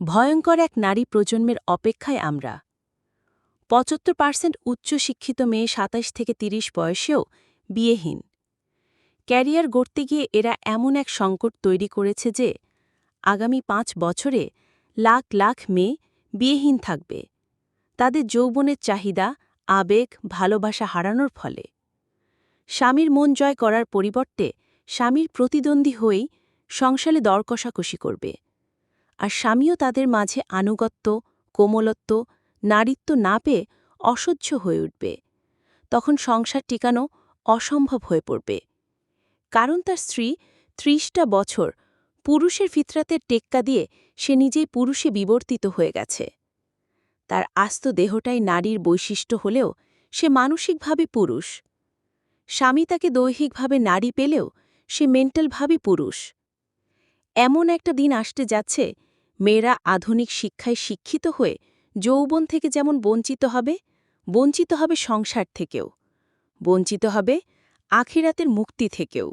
ভয়ঙ্কর এক নারী প্রজন্মের অপেক্ষায় আমরা। পঁচাত্তর পার্সেন্ট উচ্চশিক্ষিত মেয়ে সাতাশ থেকে ৩০ বয়সেও বিয়েহীন। ক্যারিয়ার গড়তে গিয়ে এরা এমন এক সংকট তৈরি করেছে যে, আগামী পাঁচ বছরে লাখ লাখ মেয়ে বিয়েহীন থাকবে। তাদের যৌবনের চাহিদা, আবেগ, ভালোবাসা হারানোর ফলে। স্বামীর মন জয় করার পরিবর্তে স্বামীর প্রতিদ্বন্দ্বী হয়েই সংসারে দর কষাকষি করবে। আর স্বামীও তাদের মাঝে আনুগত্য, কোমলত্ব, নারীত্ব না পেয়ে অসহ্য হয়ে উঠবে। তখন সংসার টিকানো অসম্ভব হয়ে পড়বে। কারণ তার স্ত্রী ত্রিশটা বছর পুরুষের ফিতরাতের টেক্কা দিয়ে সে নিজেই পুরুষে বিবর্তিত হয়ে গেছে। তার আস্ত দেহটাই নারীর বৈশিষ্ট্য হলেও সে মানসিকভাবে পুরুষ। স্বামী তাকে দৈহিকভাবে নারী পেলেও সে মেন্টালভাবে পুরুষ। এমন একটা দিন আসতে যাচ্ছে মেয়েরা আধুনিক শিক্ষায় শিক্ষিত হয়ে যৌবন থেকে যেমন বঞ্চিত হবে বঞ্চিত হবে সংসার থেকেও। বঞ্চিত হবে আখিরাতের মুক্তি থেকেও।